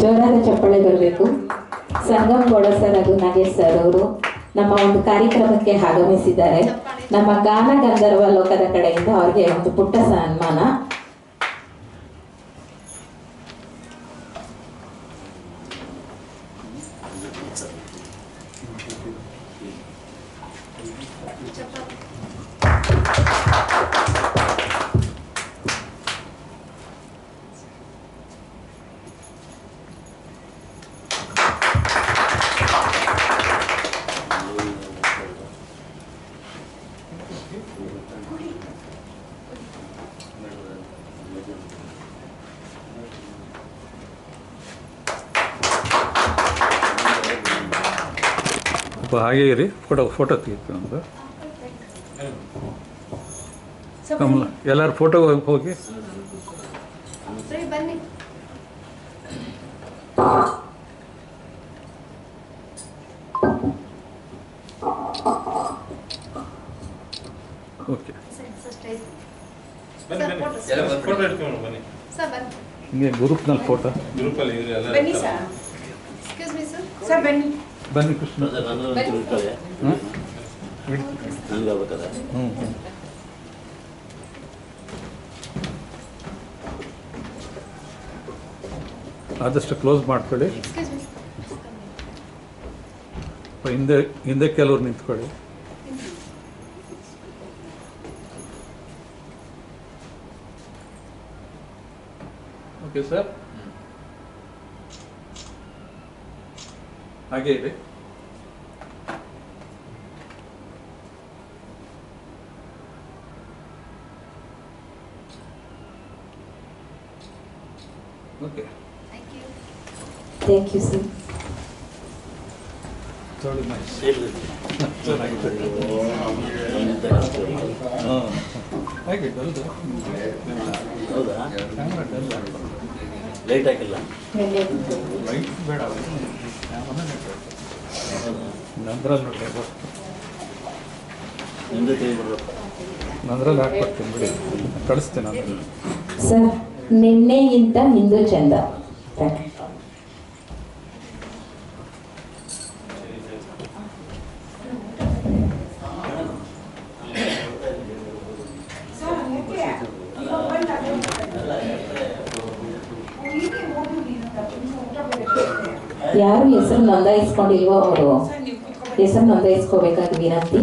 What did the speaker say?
ಜೋರಾದ ಚಪ್ಪಳೆ ಬರಬೇಕು. ಸಂಗಮ್ ಗೌಡ ಸರ್ ಹಾಗೂ ನಾಗೇಶ್ ಸರ್ ಅವರು ನಮ್ಮ ಒಂದು ಕಾರ್ಯಕ್ರಮಕ್ಕೆ ಆಗಮಿಸಿದ್ದಾರೆ. ನಮ್ಮ ಗಾನ ಗಂಧರ್ವ ಲೋಕದ ಕಡೆಯಿಂದ ಅವರಿಗೆ ಒಂದು ಪುಟ್ಟ ಸನ್ಮಾನ. ಸ್ವಲ್ಪ ಹಾಗೆ ಇರಿ. ಫೋಟೋ ಫೋಟೋ ತೆಗಿತೀವಿ ಒಂದು. ಕಮಲ ಎಲ್ಲರೂ ಫೋಟೋ ಹೋಗಿ. ಸರಿ ಬನ್ನಿ. ಓಕೆ. ಹಿಂಗೆ ಗ್ರೂಪ್ನಲ್ಲಿ ಫೋಟೋ. ಗ್ರೂಪಲ್ಲಿ ಇದ್ರೆ ಎಲ್ಲ ಬನ್ನಿ sir. Excuse me sir sir ಬನ್ನಿ. ಬನ್ನಿ ಕೃಷ್ಣ. ಹ್ಞೂ ಹ್ಞೂ ಹ್ಞೂ ಆದಷ್ಟು ಕ್ಲೋಸ್ ಮಾಡ್ಕೊಳ್ಳಿ. ಹಿಂದೆ ಹಿಂದೆ ಕೆಲವ್ರು ನಿಂತ್ಕೊಳ್ಳಿ. Okay sir I gave it. Okay. Thank you. Thank you, sir. 저를 많이 전하게 되고 어, 아이고 너도 너도 너도 light ಆಗಿಲ್ಲ. ಲೈಟ್ ಬೇಡ ನಂದ್ರಲ್ಲಿ ನೋಡಿ ನಿಮ್ದು ತೆಗಿಬಿಡ್ಬೇಕು ನಂದ್ರಲ್ಲಿ ಹಾಕ್ಕೊಡ್ತೀನಿ ಬಿಡಿ. ಕಳಿಸ್ತೀನಿ ನಾನು. ಸರ್ ನಿನ್ನೆಗಿಂತ ಇಂದು ಚಂದ. ಯಾರು ಹೆಸರು ನೋಂದಾಯಿಸ್ಕೊಂಡಿಲ್ವೋ ಅವರು? ಹೆಸರು ನೋಂದಾಯಿಸ್ಕೋಬೇಕಾದ ವಿನಂತಿ?